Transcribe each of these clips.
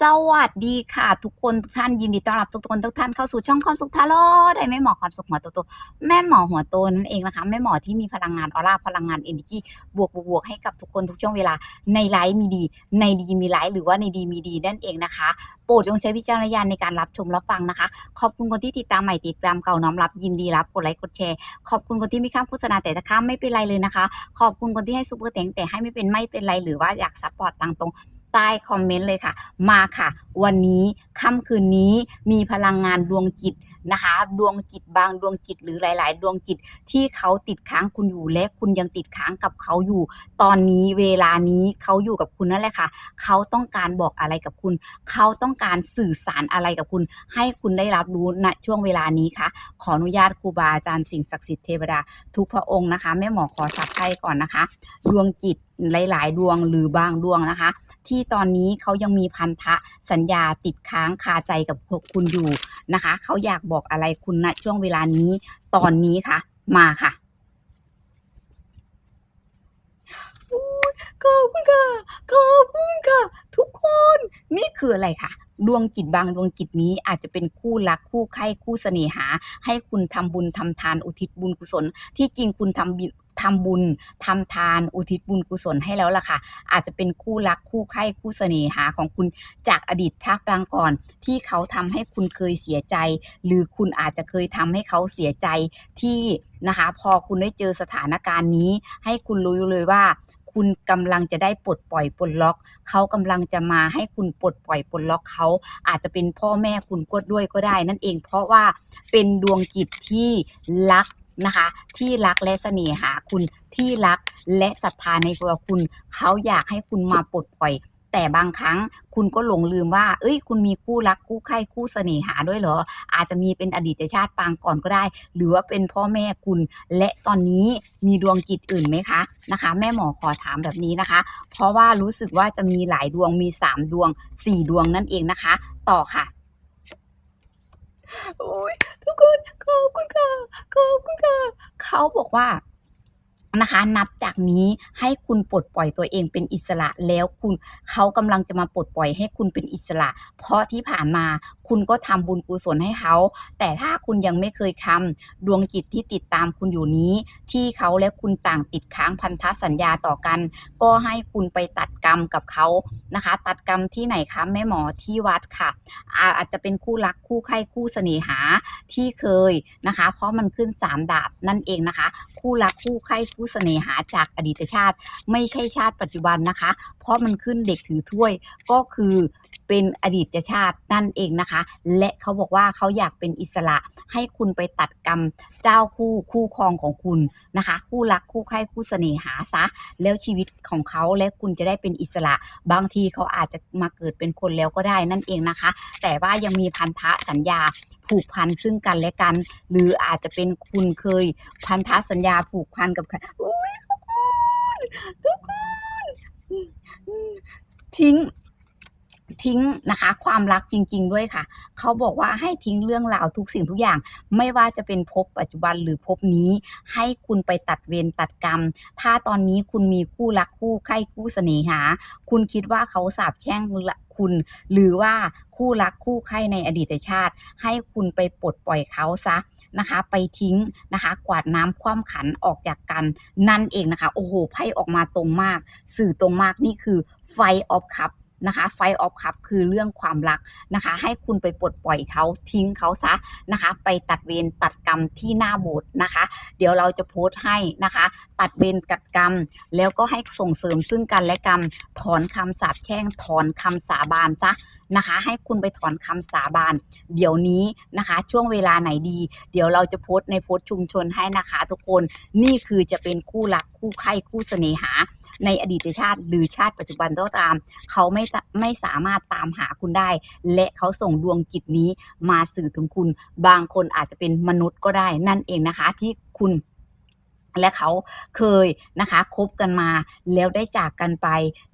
สวัสดีค่ะ ทุกคนทุกท่านยินดีต้อนรับทุกคนทุกท่านเข้าสู่ช่องความสุขทาโร่ได้แม่หมอความสุขหัวโตโตแม่หมอหัวโตนั่นเองนะคะแม่หมอที่มีพลังงานออร่าพลังงานเอเนจีบวกบวกบวกให้กับทุกคนทุกช่วงเวลาในไลฟ์มีดี ในดีมีไลฟ์หรือว่าในดีมีดีนั่นเองนะคะ โปรดจงใช้วิจารณญาณในการรับชมรับฟังนะคะ ขอบคุณคนที่ติดตามใหม่ติดตามเก่าน้อมรับยินดีรับกดไลค์กดแชร์ขอบคุณคนที่ไม่ข้ามโฆษณาแต่ถ้าข้ามไม่เป็นไรเลยนะคะ ขอบคุณคนที่ให้ซุปเปอร์แตงแต่ให้ไม่เป็นไม่เป็นไรหรือว่าอยากซัพพอร์ตตังตรง ใต้คอมเมนต์เลยค่ะ มาค่ะ วันนี้ค่ำคืนนี้มีพลังงานดวงจิตนะคะ ดวงจิตบางดวงจิตหรือหลาย ๆ ดวงจิตที่เขาติดค้างคุณอยู่และคุณยังติดค้างกับเขาอยู่ ตอนนี้เวลานี้เขาอยู่กับคุณนั่นแหละค่ะ เขาต้องการบอกอะไรกับคุณ เขาต้องการสื่อสารอะไรกับคุณ ให้คุณได้รับรู้ณช่วงเวลานี้ค่ะ ขออนุญาตครูบาอาจารย์สิ่งศักดิ์สิทธิ์เทวดาทุกพระองค์นะคะแม่หมอขอสับไพ่ก่อนนะคะ ดวงจิต หลาย ๆ ดวงหรือบางดวงนะคะ ที่ตอนนี้เขายังมีพันธะสัญญาติดค้างคาใจกับคุณอยู่นะคะ เขาอยากบอกอะไรคุณณช่วงเวลานี้ตอนนี้ค่ะ มาค่ะขอบคุณค่ะขอบคุณค่ะ ทุกคนนี่คืออะไรคะดวงจิตบางดวงจิตนี้อาจจะเป็นคู่รักคู่ใคร่คู่เสน่หา ให้คุณทำบุญทำทานอุทิศบุญกุศล ที่จริงคุณทำบิ ทำบุญทำทานอุทิศบุญกุศลให้แล้วล่ะค่ะ อาจจะเป็นคู่รักคู่ใคร่คู่เสน่หาของคุณจากอดีตชาติปางก่อน ที่เขาทำให้คุณเคยเสียใจ หรือคุณอาจจะเคยทำให้เขาเสียใจที่นะคะพอคุณได้เจอสถานการณ์นี้ ให้คุณรู้เลยว่าคุณกำลังจะได้ปลดปล่อยปลดล็อก เขากำลังจะมาให้คุณปลดปล่อยปลดล็อกเขา อาจจะเป็นพ่อแม่คุณก็ด้วยก็ได้ นั่นเองเพราะว่าเป็นดวงจิตที่รัก นะคะ ที่รักและเสน่หาคุณที่รักและศรัทธาในตัวคุณ เขาอยากให้คุณมาปลดปล่อย แต่บางครั้งคุณก็หลงลืมว่า เอ้ย คุณมีคู่รักคู่ใคร่คู่เสน่หาด้วยเหรอ อาจจะมีเป็นอดีตชาติปางก่อนก็ได้ หรือว่าเป็นพ่อแม่คุณ และตอนนี้มีดวงจิตอื่นไหมคะนะคะ แม่หมอขอถามแบบนี้นะคะ เพราะว่ารู้สึกว่าจะมีหลายดวงมีสามดวงสี่ดวงนั่นเองนะคะ ต่อค่ะ โอ้ยทุกคนขอบคุณค่ะขอบคุณค่ะเขาบอกว่า นะคะ นับจากนี้ให้คุณปลดปล่อยตัวเองเป็นอิสระแล้วคุณเขากำลังจะมาปลดปล่อยให้คุณเป็นอิสระ เพราะที่ผ่านมาคุณก็ทำบุญกุศลให้เขา แต่ถ้าคุณยังไม่เคยทำดวงจิตที่ติดตามคุณอยู่นี้ ที่เขาและคุณต่างติดค้างพันธสัญญาต่อกัน ก็ให้คุณไปตัดกรรมกับเขานะคะ ตัดกรรมที่ไหนคะแม่หมอที่วัดค่ะ อาจจะเป็นคู่รักคู่ใครคู่เสน่หาที่เคยนะคะ เพราะมันขึ้น3ดาบนั่นเองนะคะ คู่รักคู่ใคร่คู่เสน่หาจากอดีตชาติ ไม่ใช่ชาติปัจจุบันนะคะ เพราะมันขึ้นเด็กถือถ้วยก็คือ เป็นอดีตชาตินั่นเองนะคะ และเขาบอกว่าเขาอยากเป็นอิสระให้คุณไปตัดกรรมเจ้าคู่คู่ครองของคุณนะคะ คู่รักคู่ใคร่คู่เสน่หาซะ แล้วชีวิตของเขาและคุณจะได้เป็นอิสระ บางทีเขาอาจจะมาเกิดเป็นคนแล้วก็ได้นั่นเองนะคะ แต่ว่ายังมีพันธะสัญญาผูกพันซึ่งกันและกัน หรืออาจจะเป็นคุณเคยพันธะสัญญาผูกพันกับใครทุกคนทุกคนทิ้ง ทิ้งนะคะ ความรักจริง ๆ ด้วยค่ะ เขาบอกว่าให้ทิ้งเรื่องราวทุกสิ่งทุกอย่าง ไม่ว่าจะเป็นภพปัจจุบันหรือภพนี้ ให้คุณไปตัดเวรตัดกรรม ถ้าตอนนี้คุณมีคู่รักคู่ใคร่คู่เสน่หา คุณคิดว่าเขาสาบแช่งคุณ หรือว่าคู่รักคู่ใคร่ในอดีตชาติ ให้คุณไปปลดปล่อยเขาซะนะคะ ไปทิ้งนะคะ กวาดน้ำคว่ำขันออกจากกัน นั่นเองนะคะ โอ้โหไพ่ออกมาตรงมาก สื่อตรงมากนี่คือไฟออฟคัพ นะคะไฟออฟคัพคือเรื่องความรักนะคะ ให้คุณไปปลดปล่อยเขาทิ้งเขาซะนะคะ ไปตัดเวรตัดกรรมที่หน้าโบสถ์นะคะ เดี๋ยวเราจะโพสต์ให้นะคะ ตัดเวรกัดกรรม แล้วก็ให้ส่งเสริมซึ่งกันและกันถอนคำสาปแช่งถอนคำสาบานซะนะคะ ให้คุณไปถอนคำสาบาน เดี๋ยวนี้นะคะ ช่วงเวลาไหนดี เดี๋ยวเราจะโพสต์ในโพสต์ชุมชนให้นะคะ ทุกคนนี่คือจะเป็นคู่รักคู่ใคร่คู่เสน่หา ในอดีตชาติหรือชาติปัจจุบันก็ตาม เขาไม่ไม่สามารถตามหาคุณได้ และเขาส่งดวงจิตนี้มาสื่อถึงคุณ บางคนอาจจะเป็นมนุษย์ก็ได้นั่นเองนะคะที่คุณและเขาเคยนะคะคบกันมาแล้วได้จากกันไป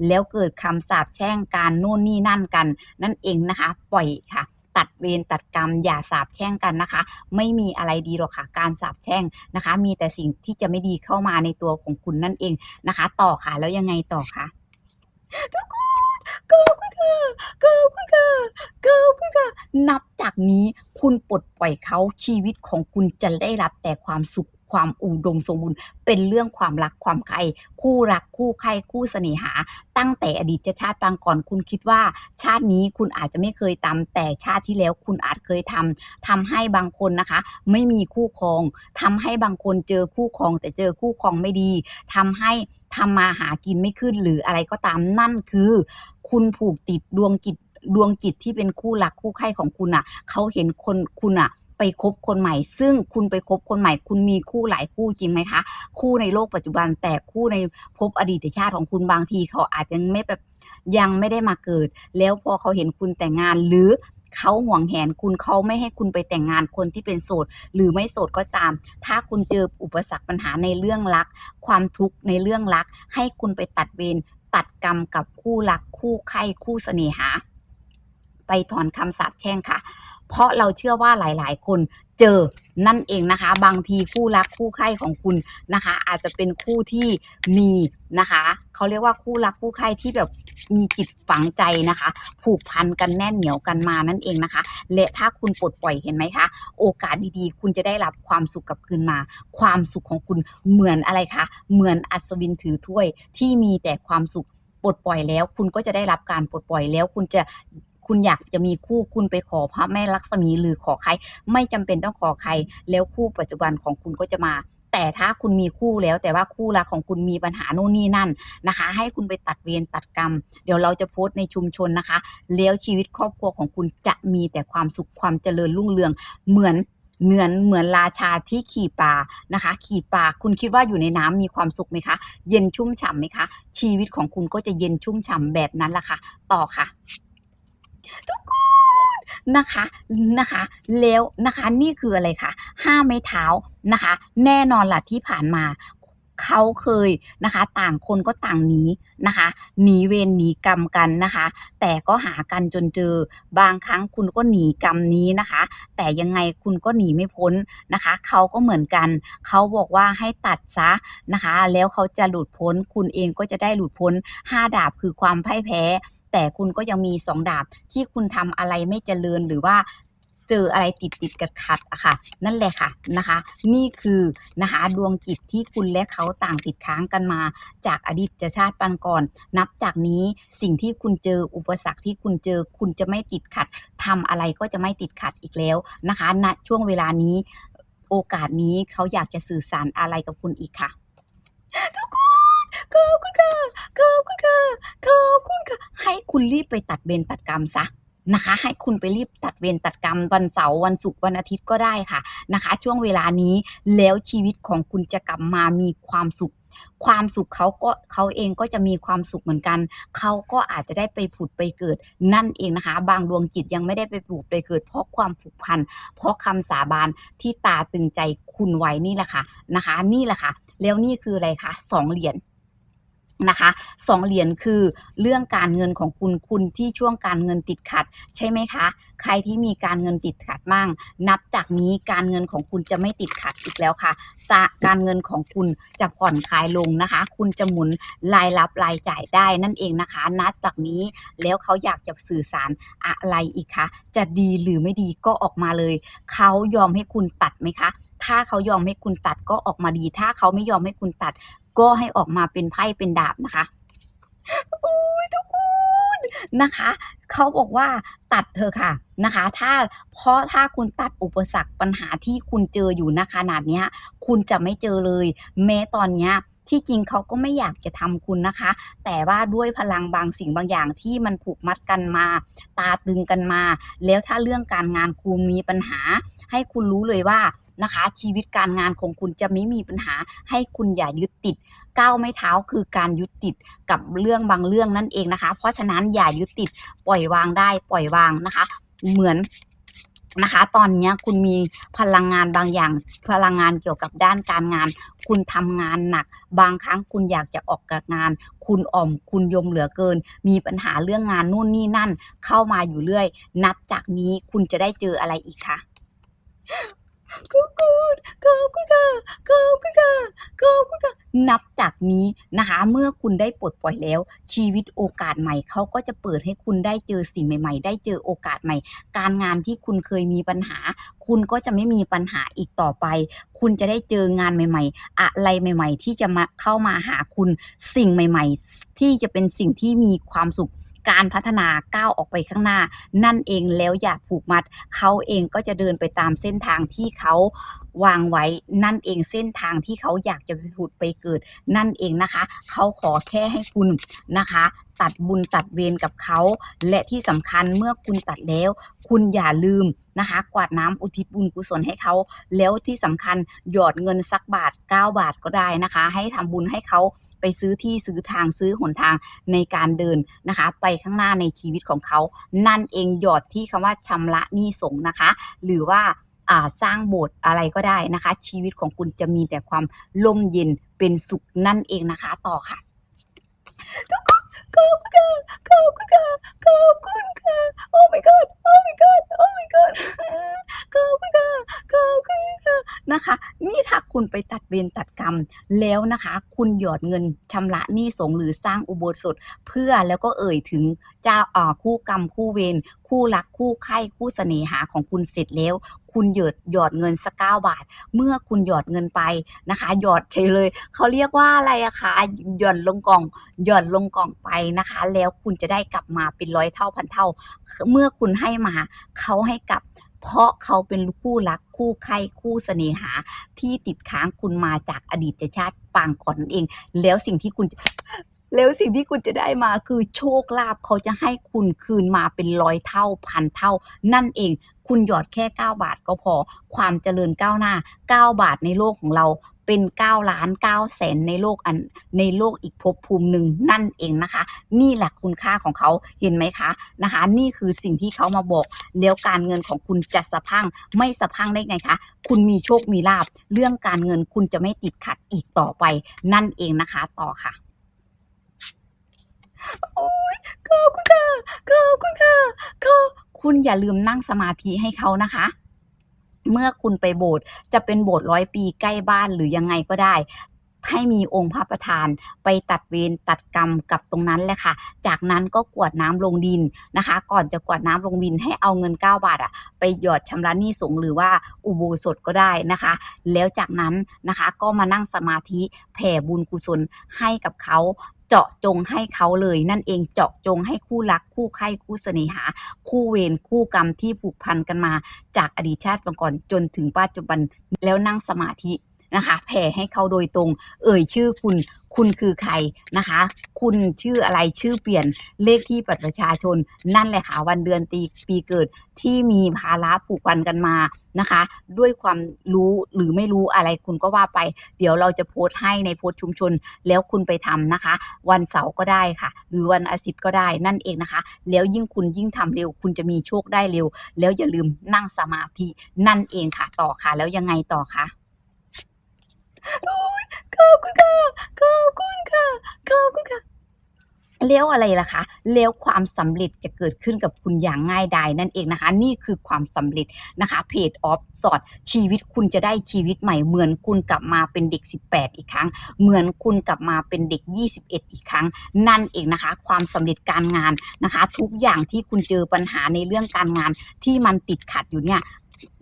แล้วเกิดคำสาปแช่งการนู่นนี่นั่นกัน นั่นเองนะคะ ปล่อยค่ะ ตัดเวรตัดกรรม อย่าสาบแช่งกันนะคะ ไม่มีอะไรดีหรอกค่ะ การสาบแช่งนะคะ มีแต่สิ่งที่จะไม่ดีเข้ามาในตัวของคุณนั่นเองนะคะ ต่อค่ะแล้วยังไงต่อคะทุกคนขอบคุณค่ะขอบคุณค่ะขอบคุณค่ะนับจากนี้คุณปลดปล่อยเขาชีวิตของคุณจะได้รับแต่ความสุข ความอุดมสมบูรณ์เป็นเรื่องความรักความใคร่คู่รักคู่ใคร่คู่เสน่หา ตั้งแต่อดีตชาติปางก่อนคุณคิดว่า ชาตินี้คุณอาจจะไม่เคยทำแต่ชาติที่แล้วคุณอาจเคยทำทำให้บางคนนะคะ ไม่มีคู่ครองทำให้บางคนเจอคู่ครอง แต่เจอคู่ครองไม่ดีทำให้ทำมาหากินไม่ขึ้นหรืออะไรก็ตามนั่นคือ คุณผูกติดดวงจิตดวงจิตที่เป็นคู่รักคู่ใคร่ของคุณอะ เขาเห็นคนคุณอะ ไปคบคนใหม่ ซึ่งคุณไปคบคนใหม่ คุณมีคู่หลายคู่จริงไหมคะ คู่ในโลกปัจจุบันแต่คู่ในภพอดีตชาติของคุณบางทีเขาอาจจะไม่แบบยังไม่ได้มาเกิด แล้วพอเขาเห็นคุณแต่งงานหรือเขาห่วงแหนคุณเขาไม่ให้คุณไปแต่งงานคนที่เป็นโสด หรือไม่โสดก็ตาม ถ้าคุณเจออุปสรรคปัญหาในเรื่องรัก ความทุกข์ในเรื่องรัก ให้คุณไปตัดเวรตัดกรรมกับคู่รักคู่ใครคู่เสน่หา ไปถอนคำสาปแช่งค่ะ เพราะเราเชื่อว่าหลาย ๆ คนเจอนั่นเองนะคะ บางทีคู่รักคู่ใคร่ของคุณนะคะ อาจจะเป็นคู่ที่มีนะคะเขาเรียกว่าคู่รักคู่ใคร่ที่แบบมีจิตฝังใจนะคะ ผูกพันกันแน่นเหนียวกันมานั่นเองนะคะ และถ้าคุณปลดปล่อยเห็นไหมคะ โอกาสดีๆ คุณจะได้รับความสุขกลับคืนมา ความสุขของคุณเหมือนอะไรคะเหมือนอัศวินถือถ้วยที่มีแต่ความสุขปลดปล่อยแล้วคุณก็จะได้รับการปลดปล่อยแล้วคุณจะ คุณอยากจะมีคู่คุณไปขอพระแม่ลักษมีหรือขอใคร ไม่จำเป็นต้องขอใคร แล้วคู่ปัจจุบันของคุณก็จะมาแต่ถ้าคุณมีคู่แล้วแต่ว่าคู่รักของคุณมีปัญหาโน่นนี่นั่นนะคะ ให้คุณไปตัดเวรตัดกรรม เดี๋ยวเราจะโพสต์ในชุมชนนะคะ แล้วชีวิตครอบครัวของคุณจะมีแต่ความสุขความเจริญรุ่งเรือง เหมือนเหมือนเหมือนราชาที่ขี่ปลานะคะ ขี่ปลาคุณคิดว่าอยู่ในน้ำมีความสุขไหมคะ เย็นชุ่มฉ่ำไหมคะ ชีวิตของคุณก็จะเย็นชุ่มฉ่ำแบบนั้นละค่ะ ต่อค่ะ ทุกคนนะคะนะคะแล้วนะคะนี่คืออะไรคะห้าไม้เท้านะคะ แน่นอนล่ะที่ผ่านมาเขาเคยนะคะต่างคนก็ต่างหนีนะคะหนีเวรหนีกรรมกันนะคะ แต่ก็หากันจนเจอบางครั้งคุณก็หนีกรรมนี้นะคะ แต่ยังไงคุณก็หนีไม่พ้นนะคะเขาก็เหมือนกันเขาบอกว่าให้ตัดซะนะคะ แล้วเขาจะหลุดพ้น คุณเองก็จะได้หลุดพ้นห้าดาบคือความพ่ายแพ้ แต่คุณก็ยังมีสองดาบที่คุณทำอะไรไม่เจริญหรือว่าเจออะไรติดติดกัดขัดอะค่ะ นั่นแหละค่ะนะคะ นี่คือนะคะดวงจิตที่คุณและเขาต่างติดค้างกันมา จากอดีตชาติปันก่อน นับจากนี้สิ่งที่คุณเจออุปสรรคที่คุณเจอคุณจะไม่ติดขัดทำอะไรก็จะไม่ติดขัดอีกแล้วนะคะณช่วงเวลานี้ โอกาสนี้เขาอยากจะสื่อสารอะไรกับคุณอีกค่ะทุกคน ขอบคุณค่ะ ขอบคุณค่ะ ขอบคุณค่ะ ให้คุณรีบไปตัดเวรตัดกรรมซะนะคะ ให้คุณไปรีบตัดเวรตัดกรรมวันเสาร์วันศุกร์วันอาทิตย์ก็ได้ค่ะนะคะ ช่วงเวลานี้แล้วชีวิตของคุณจะกลับมามีความสุข ความสุขเขาก็เขาเองก็จะมีความสุขเหมือนกัน เขาก็อาจจะได้ไปผุดไปเกิด นั่นเองนะคะ บางดวงจิตยังไม่ได้ไปผุดไปเกิด เพราะความผูกพัน เพราะคำสาบานที่ตาตึงใจคุณไว้นี่แหละค่ะนะคะ นี่แหละค่ะ แล้วนี่คืออะไรคะสองเหรียญ นะคะสองเหรียญคือเรื่องการเงินของคุณคุณที่ช่วงการเงินติดขัด ใช่ไหมคะ ใครที่มีการเงินติดขัดมั่ง นับจากนี้การเงินของคุณจะไม่ติดขัดอีกแล้วค่ะจะการเงินของคุณจะผ่อนคลายลงนะคะ คุณจะหมุนรายรับรายจ่ายได้นั่นเองนะคะนับจากนี้แล้วเขาอยากจะสื่อสารอะไรอีกคะจะดีหรือไม่ดีก็ออกมาเลย เขายอมให้คุณตัดไหมคะ ถ้าเขายอมให้คุณตัดก็ออกมาดี ถ้าเขาไม่ยอมให้คุณตัด ก็ให้ออกมาเป็นไพ่เป็นดาบนะคะโอ้ยทุกคนนะคะ เขาบอกว่าตัดเธอค่ะนะคะ ถ้าเพราะถ้าคุณตัดอุปสรรคปัญหาที่คุณเจออยู่ณขนาดนี้คุณจะไม่เจอเลย แม้ตอนนี้ที่จริงเขาก็ไม่อยากจะทำคุณนะคะ แต่ว่าด้วยพลังบางสิ่งบางอย่างที่มันผูกมัดกันมา ตาตึงกันมา แล้วถ้าเรื่องการงานคุณมีปัญหา ให้คุณรู้เลยว่า นะคะ ชีวิตการงานของคุณจะไม่มีปัญหาให้คุณอย่ายึดติดก้าวไม่เท้าคือการยึดติดกับเรื่องบางเรื่องนั่นเองนะคะ เพราะฉะนั้นอย่ายึดติดปล่อยวางได้ปล่อยวางนะคะ เหมือนนะคะ ตอนนี้คุณมีพลังงานบางอย่าง พลังงานเกี่ยวกับด้านการงาน คุณทำงานหนัก บางครั้งคุณอยากจะออกจากงาน คุณอ่อม คุณยมเหลือเกิน มีปัญหาเรื่องงานนู่นนี่นั่น เข้ามาอยู่เรื่อย นับจากนี้คุณจะได้เจออะไรอีกคะ ขอบคุณขอบคุณค่ะขอบคุณค่ะขอบคุณค่ะนับจากนี้นะคะ เมื่อคุณได้ปลดปล่อยแล้ว ชีวิตโอกาสใหม่เขาก็จะเปิดให้คุณได้เจอสิ่งใหม่ ๆ ได้เจอโอกาสใหม่ การงานที่คุณเคยมีปัญหา คุณก็จะไม่มีปัญหาอีกต่อไป คุณจะได้เจองานใหม่ ๆ อะไรใหม่ ๆ ที่จะมาเข้ามาหาคุณสิ่งใหม่ ๆ ที่จะเป็นสิ่งที่มีความสุข การพัฒนาก้าวออกไปข้างหน้า นั่นเองแล้วอย่าผูกมัด เขาเองก็จะเดินไปตามเส้นทางที่เขา วางไว้นั่นเองเส้นทางที่เขาอยากจะไปผุดไปเกิด นั่นเองนะคะ เขาขอแค่ให้คุณนะคะ ตัดบุญตัดเวรกับเขา และที่สำคัญเมื่อคุณตัดแล้ว คุณอย่าลืมนะคะ กวาดน้ำอุทิศบุญกุศลให้เขา แล้วที่สำคัญหยอดเงินสักบาท 9 บาทก็ได้นะคะ ให้ทำบุญให้เขาไปซื้อที่ซื้อทางซื้อหนทางในการเดินนะคะ ไปข้างหน้าในชีวิตของเขา นั่นเองหยอดที่คำว่าชำระหนี้สงนะคะ หรือว่า สร้างโบสถ์อะไรก็ได้นะคะ ชีวิตของคุณจะมีแต่ความร่มเย็นเป็นสุขนั่นเองนะคะ ต่อค่ะทุกคนขอบคุณค่ะขอบคุณค่ะขอบคุณค่ะโอ้ my god โอ้ my god โอ้ my god ขอบคุณค่ะขอบคุณค่ะนะคะ นี่ถ้าคุณไปตัดเวรตัดกรรมแล้วนะคะ คุณหยอดเงินชำระหนี้สงหรือสร้างอุโบสถเพื่อแล้วก็เอ่ยถึงเจ้าอ่าคู่กรรมคู่เวรคู่รักคู่ใคร่คู่เสน่หาของคุณเสร็จแล้วคุณหยดหยอดเงินสักเก้าบาท เมื่อคุณหยอดเงินไปนะคะ หยอดเฉยเลยเขาเรียกว่าอะไรอะคะหย่อนลงกล่องหย่อนลงกล่องไปนะคะ แล้วคุณจะได้กลับมาเป็นร้อยเท่าพันเท่า เมื่อคุณให้มาเขาให้กลับเพราะเขาเป็นคู่รักคู่ใคร่คู่เสน่หา ที่ติดค้างคุณมาจากอดีตชาติปางก่อนนั่นเอง แล้วสิ่งที่คุณ แล้วสิ่งที่คุณจะได้มาคือโชคลาภเขาจะให้คุณคืนมาเป็นร้อยเท่าพันเท่า นั่นเอง คุณหยอดแค่ 9 บาทก็พอ ความเจริญก้าวหน้า 9 บาทในโลกของเราเป็น9ล้าน9แสนในโลกอันในโลกอีกภพภูมิหนึ่งนั่นเองนะคะ นี่แหละคุณค่าของเขาเห็นไหมคะนะคะ นี่คือสิ่งที่เขามาบอก แล้วการเงินของคุณจะสะพังไม่สะพังได้ไงคะ คุณมีโชคมีลาบเรื่องการเงินคุณจะไม่ติดขัดอีกต่อไป นั่นเองนะคะต่อค่ะ โอ้ยขอบคุณค่ะขอบคุณค่ะขอบคุณอย่าลืมนั่งสมาธิให้เขานะคะ เมื่อคุณไปโบสถ์จะเป็นโบสถ์ร้อยปีใกล้บ้านหรือยังไงก็ได้ ให้มีองค์พระประธาน ไปตัดเวรตัดกรรมกับตรงนั้นแหละค่ะ จากนั้นก็กวดน้ำลงดินนะคะ ก่อนจะกวดน้ำลงดินให้เอาเงิน 9 บาทอะไปหยอดชำระหนี้สงหรือว่าอุโบสถก็ได้นะคะ แล้วจากนั้นนะคะก็มานั่งสมาธิแผ่บุญกุศลให้กับเขา เจาะจงให้เขาเลย นั่นเองเจาะจงให้คู่รักคู่ใคร่คู่เสน่หา คู่เวรคู่กรรมที่ผูกพันกันมา จากอดีตชาติก่อนจนถึงปัจจุบันแล้วนั่งสมาธินะคะแผ่ให้เขาโดยตรง เอ่ยชื่อคุณ คุณคือใครนะคะ คุณชื่ออะไรชื่อเปลี่ยนเลขที่บัตรประชาชน นั่นแหละค่ะวันเดือนตีปีเกิดที่มีภาระผูกพันกันมานะคะ ด้วยความรู้หรือไม่รู้อะไรคุณก็ว่าไป เดี๋ยวเราจะโพสต์ให้ในโพสต์ชุมชน แล้วคุณไปทำนะคะ วันเสาร์ก็ได้ค่ะ หรือวันอาทิตย์ก็ได้นั่นเองนะคะ แล้วยิ่งคุณยิ่งทำเร็ว คุณจะมีโชคได้เร็ว แล้วอย่าลืมนั่งสมาธินั่นเองค่ะต่อค่ะ แล้วยังไงต่อคะ โอ้ยขอบคุณค่ะ ขอบคุณค่ะ ขอบคุณค่ะ แล้วอะไรล่ะคะ แล้วความสำเร็จจะเกิดขึ้นกับคุณอย่างง่ายดายนั่นเองนะคะ นี่คือความสำเร็จนะคะ เพจออฟสอดชีวิตคุณจะได้ชีวิตใหม่ เหมือนคุณกลับมาเป็นเด็ก 18 อีกครั้ง เหมือนคุณกลับมาเป็นเด็ก 21 อีกครั้ง นั่นเองนะคะ ความสำเร็จการงานนะคะ ทุกอย่างที่คุณเจอปัญหาในเรื่องการงานที่มันติดขัดอยู่เนี่ย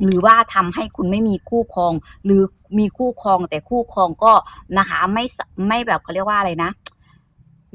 หรือว่าทำให้คุณไม่มีคู่ครอง หรือมีคู่ครองแต่คู่ครองก็นะคะไม่ไม่แบบเขาเรียกว่าอะไรนะ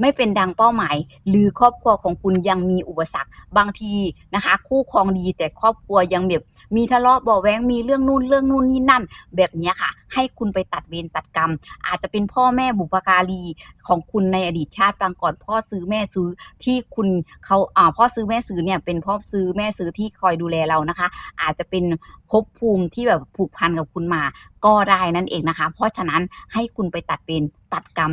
ไม่เป็นดังเป้าหมาย หรือครอบครัวของคุณยังมีอุปสรรคบางทีนะคะ คู่ครองดีแต่ครอบครัวยังแบบมีทะเลาะเบาแว้งมีเรื่องนู่นเรื่องนู่นนี่นั่น แบบนี้ค่ะ ให้คุณไปตัดเวรตัดกรรม อาจจะเป็นพ่อแม่บุพการีของคุณในอดีตชาติปางก่อนพ่อซื้อแม่ซื้อที่คุณเขาอ่าพ่อซื้อแม่ซื้อเนี่ยเป็นพ่อซื้อแม่ซื้อที่คอยดูแลเรานะคะ อาจจะเป็นภพภูมิที่แบบผูกพันกับคุณมาก็ได้นั่นเองนะคะ เพราะฉะนั้นให้คุณไปตัดเวรตัดกรรม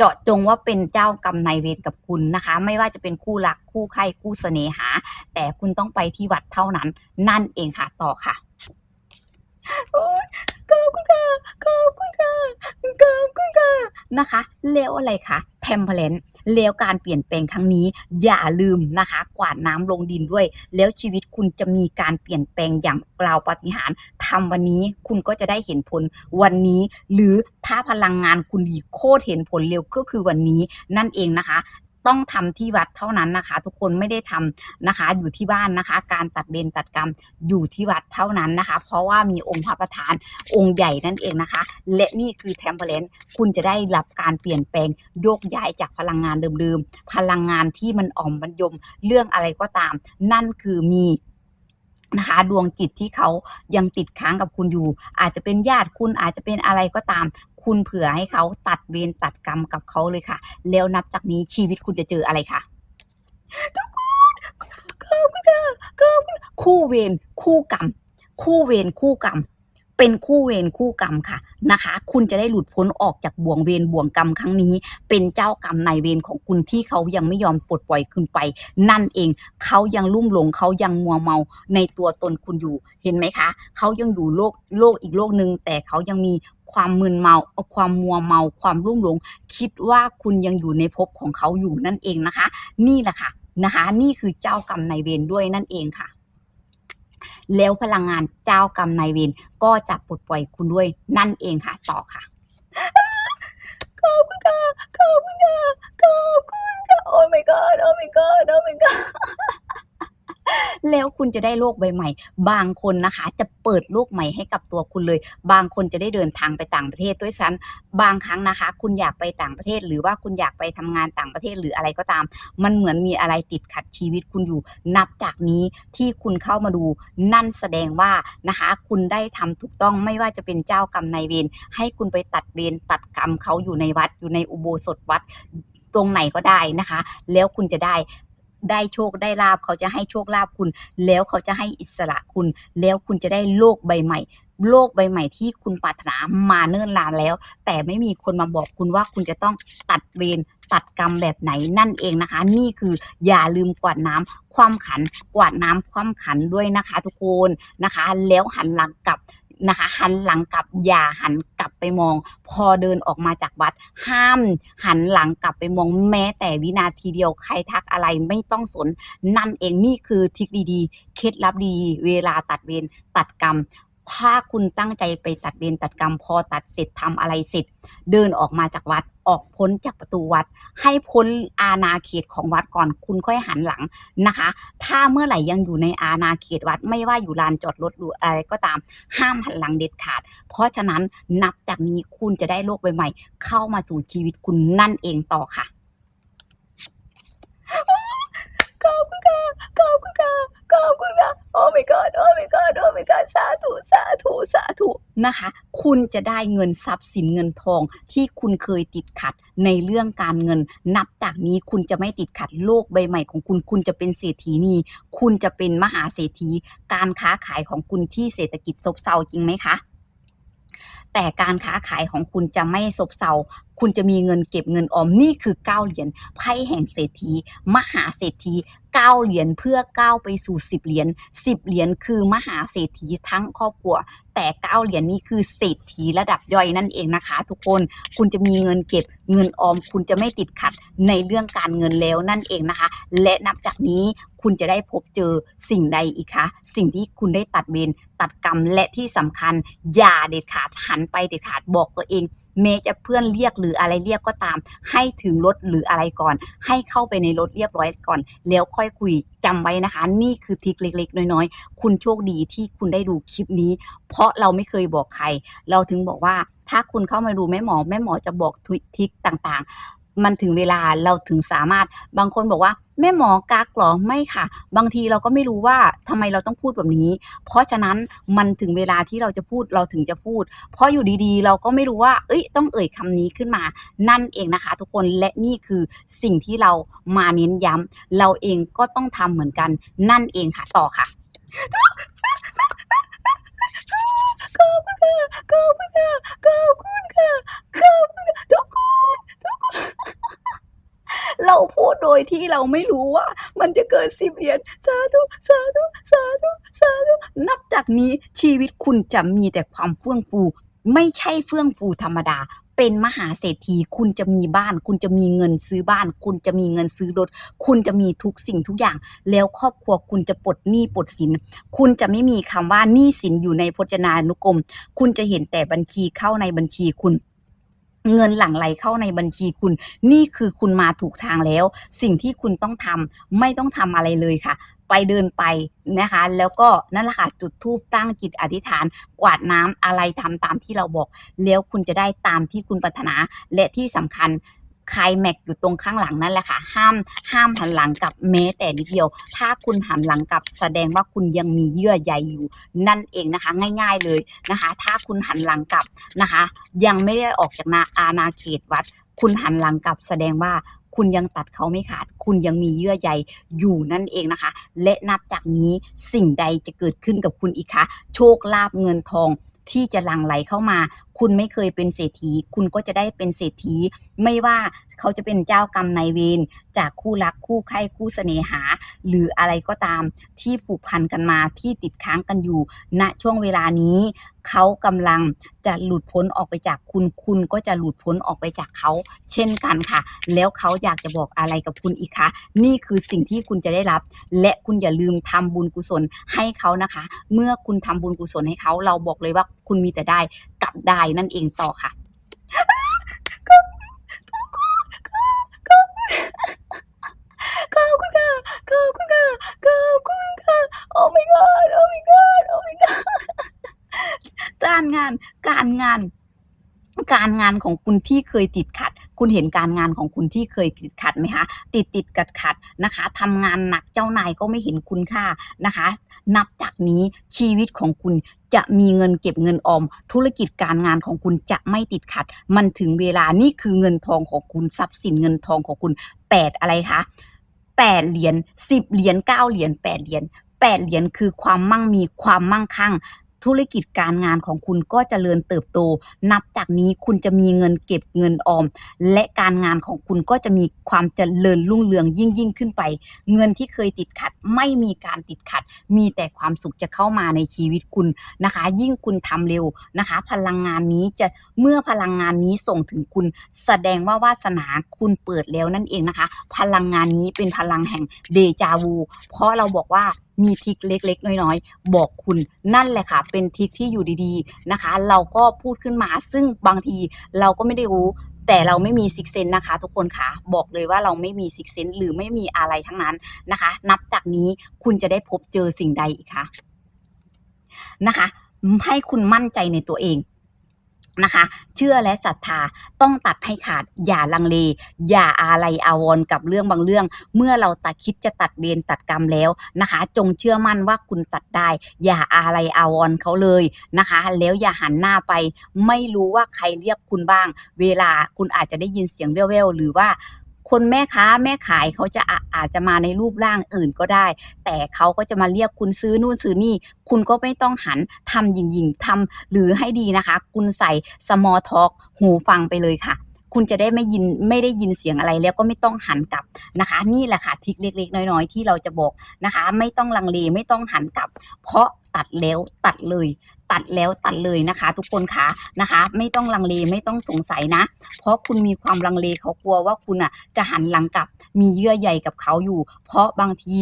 เจาะจงว่าเป็นเจ้ากรรมนายเวรกับคุณนะคะ ไม่ว่าจะเป็นคู่รักคู่ใคร่คู่เสน่หา แต่คุณต้องไปที่วัดเท่านั้น นั่นเองค่ะต่อค่ะขอบคุณค่ะขอบคุณค่ะขอบคุณค่ะนะคะแล้วอะไรคะ temperance แล้วการเปลี่ยนแปลงครั้งนี้อย่าลืมนะคะ กวาดน้ำลงดินด้วย แล้วชีวิตคุณจะมีการเปลี่ยนแปลงอย่างกล่าวปาฏิหารย์ทำวันนี้คุณก็จะได้เห็นผลวันนี้ หรือถ้าพลังงานคุณดีโคตรเห็นผลเร็วก็คือวันนี้นั่นเองนะคะ ต้องทำที่วัดเท่านั้นนะคะ ทุกคนไม่ได้ทำนะคะ อยู่ที่บ้านนะคะ การตัดเบนตัดกรรมอยู่ที่วัดเท่านั้นนะคะ เพราะว่ามีองค์พระประธานองค์ใหญ่นั่นเองนะคะ และนี่คือเทมเพลนคุณจะได้รับการเปลี่ยนแปลงโยกย้ายจากพลังงานเดิมๆพลังงานที่มันอ่อมบรรยมเรื่องอะไรก็ตาม นั่นคือมีนะคะดวงจิตที่เขายังติดค้างกับคุณอยู่ อาจจะเป็นญาติคุณอาจจะเป็นอะไรก็ตาม คุณเผื่อให้เขาตัดเวรตัดกรรมกับเขาเลยค่ะ แล้วนับจากนี้ชีวิตคุณจะเจออะไรคะทุกคนขอบคุณค่ะขอบคุณคู่เวรคู่กรรม คู่เวรคู่กรรม เป็นคู่เวรคู่กรรมค่ะนะคะ คุณจะได้หลุดพ้นออกจากบ่วงเวรบ่วงกรรมครั้งนี้ เป็นเจ้ากรรมนายเวรของคุณที่เขายังไม่ยอมปลดปล่อยคุณไป นั่นเองเขายังลุ่มหลงเขายังมัวเมาในตัวตนคุณอยู่เห็นไหมคะเขายังอยู่โลกโลกอีกโลกหนึ่งแต่เขายังมีความมึนเมาความมัวเมาความรุ่มหลง คิดว่าคุณยังอยู่ในภพของเขาอยู่นั่นเองนะคะ นี่แหละค่ะนะคะ นี่คือเจ้ากรรมนายเวรด้วยนั่นเองค่ะ แล้วพลังงานเจ้ากรรมนายเวรก็จะปลดปล่อยคุณด้วยนั่นเองค่ะ ต่อค่ะขอบคุณค่ะขอบคุณค่ะขอบคุณค่ะโอ้ my god โอ้ my god โอ้ my god แล้วคุณจะได้โลกใบใหม่ บางคนนะคะ จะเปิดโลกใหม่ให้กับตัวคุณเลย บางคนจะได้เดินทางไปต่างประเทศด้วยซ้ำบางครั้งนะคะ คุณอยากไปต่างประเทศ หรือว่าคุณอยากไปทำงานต่างประเทศหรืออะไรก็ตาม มันเหมือนมีอะไรติดขัดชีวิตคุณอยู่ นับจากนี้ที่คุณเข้ามาดู นั่นแสดงว่านะคะ คุณได้ทำถูกต้องไม่ว่าจะเป็นเจ้ากรรมนายเวรให้คุณไปตัดเวรตัดกรรมเขาอยู่ในวัดอยู่ในอุโบสถวัดตรงไหนก็ได้นะคะ แล้วคุณจะได้ ได้โชคได้ลาบเขาจะให้โชคลาภคุณ แล้วเขาจะให้อิสระคุณ แล้วคุณจะได้โลกใบใหม่ โลกใบใหม่ที่คุณปรารถนามาเนิ่นนานแล้ว แต่ไม่มีคนมาบอกคุณว่าคุณจะต้องตัดเวรตัดกรรมแบบไหนนั่นเองนะคะ นี่คืออย่าลืมกวาดน้ำคว่ำขันกวาดน้ำคว่ำขันด้วยนะคะ ทุกคนนะคะ แล้วหันหลังกลับ นะคะ หันหลังกลับอย่าหันกลับไปมอง พอเดินออกมาจากวัด ห้ามหันหลังกลับไปมองแม้แต่วินาทีเดียวใครทักอะไรไม่ต้องสน นั่นเองนี่คือทิคดีๆ เคล็ดลับดี เวลาตัดเวรตัดกรรม ถ้าคุณตั้งใจไปตัดเวรตัดกรรมพอตัดเสร็จทำอะไรเสร็จ เดินออกมาจากวัดออกพ้นจากประตูวัด ให้พ้นอาณาเขตของวัดก่อนคุณค่อยหันหลังนะคะ ถ้าเมื่อไหร่ยังอยู่ในอาณาเขตวัดไม่ว่าอยู่ลานจอดรถหรืออะไรก็ตามห้ามหันหลังเด็ดขาด เพราะฉะนั้นนับจากนี้คุณจะได้โลกใบใหม่ เข้ามาสู่ชีวิตคุณนั่นเองต่อค่ะ ขอบคุณค่ะขอบคุณค่ะขอบคุณค่ะโอ้ my god โอ้ my god โอ้ my god สาธุสาธุสาธุนะคะ คุณจะได้เงินทรัพย์สินเงินทองที่คุณเคยติดขัดในเรื่องการเงิน นับจากนี้คุณจะไม่ติดขัดโลกใบใหม่ของคุณ คุณจะเป็นเศรษฐีนีคุณจะเป็นมหาเศรษฐี การค้าขายของคุณที่เศรษฐกิจซบเซาจริงไหมคะ แต่การค้าขายของคุณจะไม่ซบเซา คุณจะมีเงินเก็บเงินออมนี่คือเก้าเหรียญไพ่แห่งเศรษฐี มหาเศรษฐีเก้าเหรียญเพื่อก้าวไปสู่สิบเหรียญสิบเหรียญคือมหาเศรษฐีทั้งครอบครัว แต่เก้าเหรียญนี่คือเศรษฐีระดับย่อยนั่นเองนะคะ ทุกคนคุณจะมีเงินเก็บเงินออม คุณจะไม่ติดขัดในเรื่องการเงินแล้วนั่นเองนะคะ และนับจากนี้คุณจะได้พบเจอสิ่งใดอีกคะ สิ่งที่คุณได้ตัดเวรตัดกรรมและที่สำคัญ อย่าเด็ดขาดหันไปเด็ดขาดบอกตัวเองแม้จะเพื่อนเรียกหรืออะไรเรียกก็ตาม ให้ถึงรถหรืออะไรก่อน ให้เข้าไปในรถเรียบร้อยก่อน แล้วค่อยคุยจำไว้นะคะ นี่คือทิคเล็กๆ น้อยๆ คุณโชคดีที่คุณได้ดูคลิปนี้ เพราะเราไม่เคยบอกใคร เราถึงบอกว่าถ้าคุณเข้ามาดูแม่หมอ แม่หมอจะบอกทริคต่างๆ มันถึงเวลาเราถึงสามารถบางคนบอกว่า แม่หมอกักหรอไม่ค่ะ บางทีเราก็ไม่รู้ว่าทำไมเราต้องพูดแบบนี้ เพราะฉะนั้นมันถึงเวลาที่เราจะพูดเราถึงจะพูด เพราะอยู่ดีๆ เราก็ไม่รู้ว่า เอ้ย ต้องเอ่ยคำนี้ขึ้นมา นั่นเองนะคะ ทุกคนและนี่คือสิ่งที่เรามาเน้นย้ำเราเองก็ต้องทำเหมือนกัน นั่นเองค่ะต่อค่ะ ขอบคุณค่ะ ขอบคุณค่ะ ขอบคุณค่ะ ขอบคุณค่ะทุกคนทุกคน เราพูดโดยที่เราไม่รู้ว่า มันจะเกิดสิบเหรียญสาธุสาธุสาธุสาธุนับจากนี้ชีวิตคุณจะมีแต่ความเฟื่องฟู ไม่ใช่เฟื่องฟูธรรมดา เป็นมหาเศรษฐี คุณจะมีบ้าน คุณจะมีเงินซื้อบ้าน คุณจะมีเงินซื้อรถ คุณจะมีทุกสิ่งทุกอย่าง แล้วครอบครัวคุณจะปลดหนี้ปลดสิน คุณจะไม่มีคำว่าหนี้สินอยู่ในพจนานุกรม คุณจะเห็นแต่บัญชีเข้าในบัญชีคุณ เงินหลั่งไหลเข้าในบัญชีคุณ นี่คือคุณมาถูกทางแล้ว สิ่งที่คุณต้องทำไม่ต้องทำอะไรเลยค่ะ ไปเดินไปนะคะ แล้วก็นั่นแหละค่ะจุดทูปตั้งจิตอธิษฐาน กวาดน้ำอะไรทำตามที่เราบอก แล้วคุณจะได้ตามที่คุณปรารถนาและที่สำคัญ คายแม็กอยู่ตรงข้างหลังนั่นแหละค่ะ ห้ามห้ามหันหลังกลับแม้แต่นิดเดียว ถ้าคุณหันหลังกลับแสดงว่าคุณยังมีเยื่อใยอยู่นั่นเองนะคะ ง่าย ๆเลยนะคะ ถ้าคุณหันหลังกลับนะคะ ยังไม่ได้ออกจากนาอาณาเขตวัด คุณหันหลังกลับแสดงว่าคุณยังตัดเขาไม่ขาด คุณยังมีเยื่อใยอยู่นั่นเองนะคะ และนับจากนี้สิ่งใดจะเกิดขึ้นกับคุณอีกคะ โชคลาภเงินทอง ที่จะหลั่งไหลเข้ามา คุณไม่เคยเป็นเศรษฐี คุณก็จะได้เป็นเศรษฐี ไม่ว่าเขาจะเป็นเจ้ากรรมนายเวรจากคู่รักคู่ใคร่คู่เสน่หา หรืออะไรก็ตามที่ผูกพันกันมาที่ติดค้างกันอยู่ณช่วงเวลานี้ เขากำลังจะหลุดพ้นออกไปจากคุณ คุณก็จะหลุดพ้นออกไปจากเขา เช่นกันค่ะ แล้วเขาอยากจะบอกอะไรกับคุณอีกคะ นี่คือสิ่งที่คุณจะได้รับ และคุณอย่าลืมทำบุญกุศลให้เขานะคะ เมื่อคุณทำบุญกุศลให้เขา เราบอกเลยว่าคุณมีแต่ได้กับได้นั่นเองต่อค่ะขอบคุณค่ะขอบคุณค่ะขอบคุณค่ะโอ้ my god โอ้ my god โอ้ my god การงานการงานการงานของคุณที่เคยติดขัด คุณเห็นการงานของคุณที่เคยติดขัดไหมคะ ติดติดขัดขัดนะคะทำงานหนักเจ้านายก็ไม่เห็นคุณค่านะคะ นับจากนี้ชีวิตของคุณจะมีเงินเก็บเงินออม ธุรกิจการงานของคุณจะไม่ติดขัด มันถึงเวลานี่คือเงินทองของคุณทรัพย์สินเงินทองของคุณแปดอะไรคะแปดเหรียญสิบเหรียญเก้าเหรียญแปดเหรียญแปดเหรียญคือความมั่งมีความมั่งคั่ง ธุรกิจการงานของคุณก็จเจริญเติบโต นับจากนี้คุณจะมีเงินเก็บเงินออม และการงานของคุณก็จะมีความเจริญรุ่งเรืองยิ่งยิ่งขึ้นไป เงินที่เคยติดขัดไม่มีการติดขัด มีแต่ความสุขจะเข้ามาในชีวิตคุณนะคะ ยิ่งคุณทำเร็วนะคะ พลังงานนี้จะเมื่อพลังงานนี้ส่งถึงคุณ แสดงว่าวาสนาคุณเปิดแล้วนั่นเองนะคะ พลังงานนี้เป็นพลังแห่งเดจาวู เพราะเราบอกว่า มีทิกเล็ก ๆ น้อยๆ บอกคุณนั่นแหละค่ะ เป็นทิกที่อยู่ดีๆนะคะ เราก็พูดขึ้นมาซึ่งบางทีเราก็ไม่ได้รู้แต่เราไม่มีซิกเซนนะคะ ทุกคนค่ะบอกเลยว่าเราไม่มีซิกเซนหรือไม่มีอะไรทั้งนั้นนะคะ นับจากนี้คุณจะได้พบเจอสิ่งใดอีกคะนะคะ ให้คุณมั่นใจในตัวเอง นะคะ เชื่อและศรัทธาต้องตัดให้ขาดอย่าลังเล อย่าอะไรอาวรกับเรื่องบางเรื่อง เมื่อเราตัดคิดจะตัดเวรตัดกรรมแล้วนะคะ จงเชื่อมั่นว่าคุณตัดได้ อย่าอะไรอาวรเขาเลยนะคะ แล้วอย่าหันหน้าไป ไม่รู้ว่าใครเรียกคุณบ้าง เวลาคุณอาจจะได้ยินเสียงแว่วๆหรือว่า คนแม่ค้าแม่ขายเขาจะอาอาจจะมาในรูปร่างอื่นก็ได้ แต่เขาก็จะมาเรียกคุณซื้อนู่นซื้อนี่ คุณก็ไม่ต้องหันทำยิงยิงๆทำหรือให้ดีนะคะ คุณใส่สมอท็อกหูฟังไปเลยค่ะ คุณจะได้ไม่ยินไม่ได้ยินเสียงอะไรแล้วก็ไม่ต้องหันกลับนะคะ นี่แหละค่ะทิกเล็ก ๆ น้อยๆ ที่เราจะบอกนะคะ ไม่ต้องลังเลไม่ต้องหันกลับ เพราะตัดแล้วตัดเลย ตัดแล้วตัดเลยนะคะ ทุกคนคะนะคะ ไม่ต้องลังเลไม่ต้องสงสัยนะ เพราะคุณมีความลังเลเขากลัวว่าคุณอะจะหันหลังกลับมีเยื่อใยกับเขาอยู่ เพราะบางที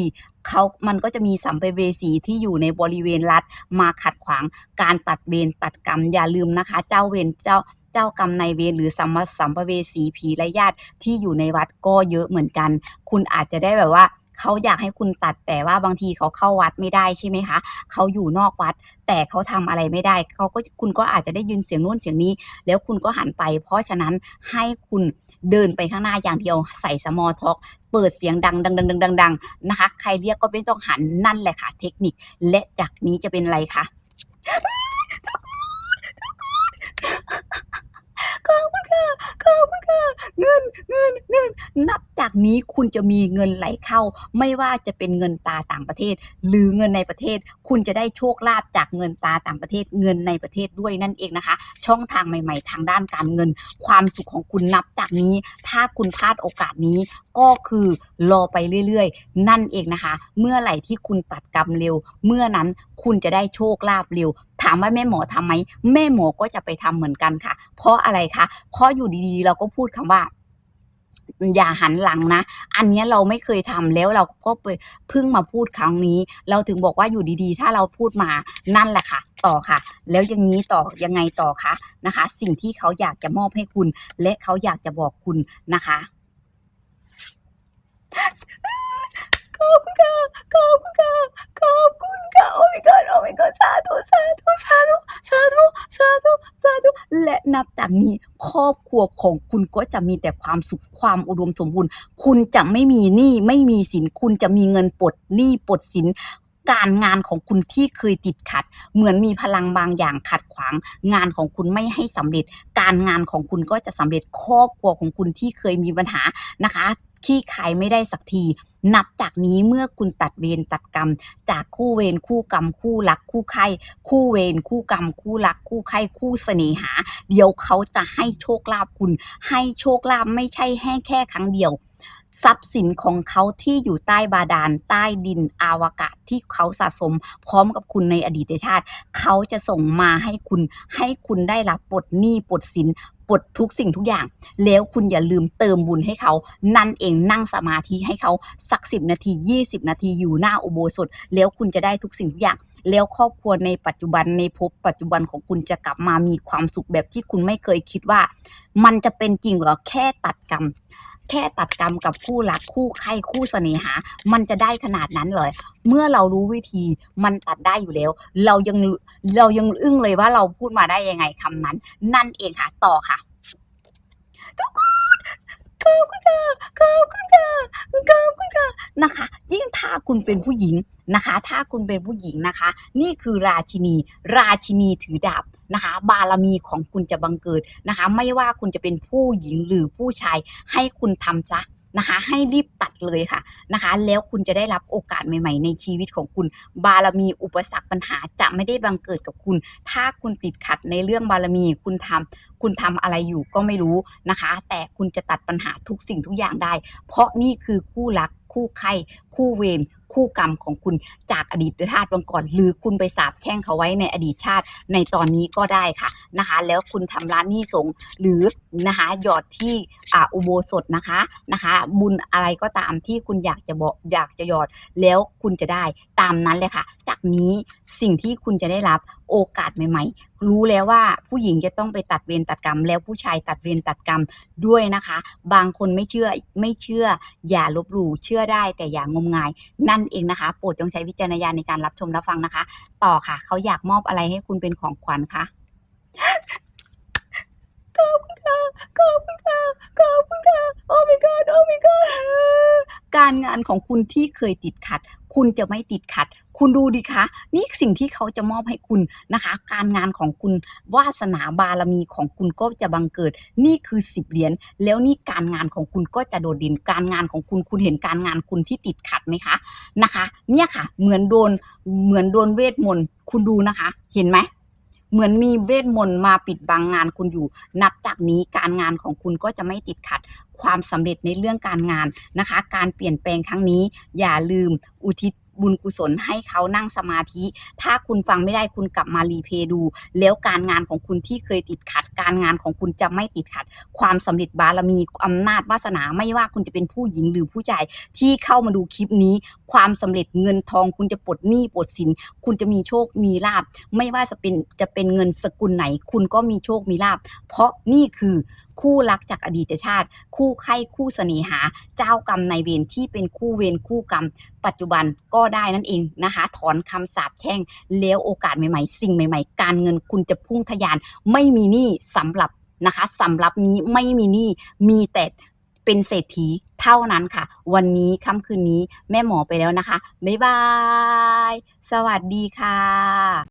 เขามันก็จะมีสัมภเวสีที่อยู่ในบริเวณรัฐมาขัดขวางการตัดเวรตัดกรรมอย่าลืมนะคะ เจ้าเวรเจ้า เจ้ากรรมนายเวรหรือสัมมาสัมภเวสีผีและญาติที่อยู่ในวัดก็เยอะเหมือนกัน คุณอาจจะได้แบบว่าเขาอยากให้คุณตัดแต่ว่าบางทีเขาเข้าวัดไม่ได้ใช่ไหมคะเขาอยู่นอกวัด แต่เขาทำอะไรไม่ได้เขาก็คุณก็อาจจะได้ยินเสียงนู่นเสียงนี้ แล้วคุณก็หันไป เพราะฉะนั้นให้คุณเดินไปข้างหน้าอย่างเดียวใส่สมอท็อกเปิดเสียงดังดังดังดังดังดังนะคะ ใครเรียกก็ไม่ต้องหันนั่นแหละค่ะ เทคนิคและจากนี้จะเป็นอะไรคะ ขอบคุณค่ะขอบคุณค่ะเงินเงินเงินนับจากนี้คุณจะมีเงินไหลเข้า ไม่ว่าจะเป็นเงินตาต่างประเทศ หรือเงินในประเทศ คุณจะได้โชคลาภจากเงินตาต่างประเทศ เงินในประเทศด้วยนั่นเองนะคะ ช่องทางใหม่ ๆ ทางด้านการเงิน ความสุขของคุณนับจากนี้ ถ้าคุณพลาดโอกาสนี้ ก็คือรอไปเรื่อยๆ นั่นเองนะคะ เมื่อไหร่ที่คุณตัดกรรมเร็ว เมื่อนั้นคุณจะได้โชคลาภเร็ว ถามว่าแม่หมอทำไหมแม่หมอก็จะไปทำเหมือนกันค่ะ เพราะอะไรคะเพราะอยู่ดีๆ เราก็พูดคำว่าอย่าหันหลังนะ อันนี้เราไม่เคยทำแล้วเราก็ไปเพิ่งมาพูดครั้งนี้ เราถึงบอกว่าอยู่ดีๆ ถ้าเราพูดมานั่นแหละค่ะ ต่อค่ะ แล้วอย่างนี้ต่อยังไงต่อคะนะคะ สิ่งที่เขาอยากจะมอบให้คุณ และเขาอยากจะบอกคุณนะคะ ขอบคุณค่ะ ขอบคุณค่ะ ขอบคุณค่ะ โอ้ my god โอ้ my god สาธุ สาธุ สาธุ สาธุ สาธุ สาธุ และนับจากนี้ครอบครัวของคุณก็จะมีแต่ความสุข ความอุดมสมบูรณ์ คุณจะไม่มีหนี้ ไม่มีสิน คุณจะมีเงินปลดหนี้ปลดสินการงานของคุณที่เคยติดขัด เหมือนมีพลังบางอย่างขัดขวาง งานของคุณไม่ให้สำเร็จ การงานของคุณก็จะสำเร็จครอบครัวของคุณที่เคยมีปัญหานะคะ ที่ขายไม่ได้สักที นับจากนี้เมื่อคุณตัดเวรตัดกรรม จากคู่เวรคู่กรรม คู่รักคู่ใคร่คู่เวรคู่กรรม คู่รักคู่ใคร่คู่เสน่หา เดี๋ยวเขาจะให้โชคลาภคุณ ให้โชคลาภไม่ใช่ให้แค่ครั้งเดียวทรัพย์สินของเขาที่อยู่ใต้บาดาลใต้ดินอาวกาศที่เขาสะสม พร้อมกับคุณในอดีตชาติ เขาจะส่งมาให้คุณให้คุณได้รับปลดหนี้ปลดสิน ปลดทุกสิ่งทุกอย่าง แล้วคุณอย่าลืมเติมบุญให้เขา นั่นเองนั่งสมาธิให้เขาสักสิบนาที 20 นาทีอยู่หน้าอุโบสถ แล้วคุณจะได้ทุกสิ่งทุกอย่าง แล้วครอบครัวในปัจจุบันในภพปัจจุบันของคุณจะกลับมามีความสุขแบบที่คุณไม่เคยคิดว่า มันจะเป็นจริงหรอแค่ตัดกรรม แค่ตัดกรรมกับคู่รักคู่ใครคู่เสน่หา มันจะได้ขนาดนั้นเลย เมื่อเรารู้วิธีมันตัดได้อยู่แล้ว เรายังเรายังอึ้งเลยว่าเราพูดมาได้ยังไงคำนั้น นั่นเองค่ะต่อค่ะทุกคนขอบคุณค่ะขอบคุณค่ะขอบคุณค่ะนะคะ ยิ่งถ้าคุณเป็นผู้หญิง นะคะ ถ้าคุณเป็นผู้หญิงนะคะ นี่คือราชินี ราชินีถือดาบนะคะ บารมีของคุณจะบังเกิดนะคะ ไม่ว่าคุณจะเป็นผู้หญิงหรือผู้ชาย ให้คุณทำซะนะคะให้รีบตัดเลยค่ะนะคะ แล้วคุณจะได้รับโอกาสใหม่ ๆ ในชีวิตของคุณ บารมีอุปสรรคปัญหาจะไม่ได้บังเกิดกับคุณ ถ้าคุณติดขัดในเรื่องบารมีคุณทำคุณทำอะไรอยู่ก็ไม่รู้นะคะ แต่คุณจะตัดปัญหาทุกสิ่งทุกอย่างได้ เพราะนี่คือคู่รักคู่ใครคู่เวรคู่กรรมของคุณจากอดีตชาติบางก่อน หรือคุณไปสาบแช่งเขาไว้ในอดีตชาติในตอนนี้ก็ได้ค่ะนะคะ แล้วคุณทำร้านหนี้สงหรือนะคะหยอดที่อ่าอุโบสถนะคะนะคะ บุญอะไรก็ตามที่คุณอยากจะบอกอยากจะหยอดแล้วคุณจะได้ตามนั้นเลยค่ะ จากนี้สิ่งที่คุณจะได้รับโอกาสใหม่ ๆ รู้แล้วว่าผู้หญิงจะต้องไปตัดเวรตัดกรรม แล้วผู้ชายตัดเวรตัดกรรมด้วยนะคะ บางคนไม่เชื่อไม่เชื่อ อย่าลบหลู่เชื่อได้แต่อย่างมงาย นั่นเองนะคะ โปรดจงใช้วิจารณญาณในการรับชมรับฟังนะคะ ต่อค่ะ เขาอยากมอบอะไรให้คุณเป็นของขวัญคะ ขอบคุณค่ะ ขอบคุณค่ะ ขอบคุณค่ะ โอ้ my god โอ้ my god การงานของคุณที่เคยติดขัด คุณจะไม่ติดขัด คุณดูดิคะ นี่สิ่งที่เขาจะมอบให้คุณนะคะ การงานของคุณวาสนาบารมีของคุณก็จะบังเกิด นี่คือสิบเหรียญแล้วนี่การงานของคุณก็จะโดดเด่นการงานของคุณคุณเห็นการงานคุณที่ติดขัดไหมคะนะคะ เนี่ยค่ะ เหมือนโดนเหมือนโดนเวทมนต์คุณดูนะคะ เห็นไหม เหมือนมีเวทมนต์มาปิดบังงานคุณอยู่ นับจากนี้การงานของคุณก็จะไม่ติดขัด ความสำเร็จในเรื่องการงานนะคะ การเปลี่ยนแปลงครั้งนี้ อย่าลืมอุทิศ บุญกุศลให้เขานั่งสมาธิ ถ้าคุณฟังไม่ได้คุณกลับมารีเพย์ดู แล้วการงานของคุณที่เคยติดขัด การงานของคุณจะไม่ติดขัด ความสำเร็จบารมีอำนาจวาสนาไม่ว่าคุณจะเป็นผู้หญิงหรือผู้ชายที่เข้ามาดูคลิปนี้ ความสำเร็จเงินทอง คุณจะปลดหนี้ปลดสิน คุณจะมีโชคมีลาบ ไม่ว่าจะเป็นจะเป็นเงินสกุลไหน คุณก็มีโชคมีลาบ เพราะนี่คือ คู่รักจากอดีตชาติ คู่ใคร่คู่เสน่หา เจ้ากรรมนายเวรที่เป็นคู่เวรคู่กรรม ปัจจุบันก็ได้นั่นเองนะคะ ถอนคำสาปแช่งแล้วโอกาสใหม่ๆ สิ่งใหม่ๆ การเงินคุณจะพุ่งทะยาน ไม่มีหนี้สำหรับนะคะสำหรับนี้ไม่มีหนี้มีแต่เป็นเศรษฐีเท่านั้นค่ะ วันนี้ค่ำคืนนี้แม่หมอไปแล้วนะคะ บ๊ายบาย สวัสดีค่ะ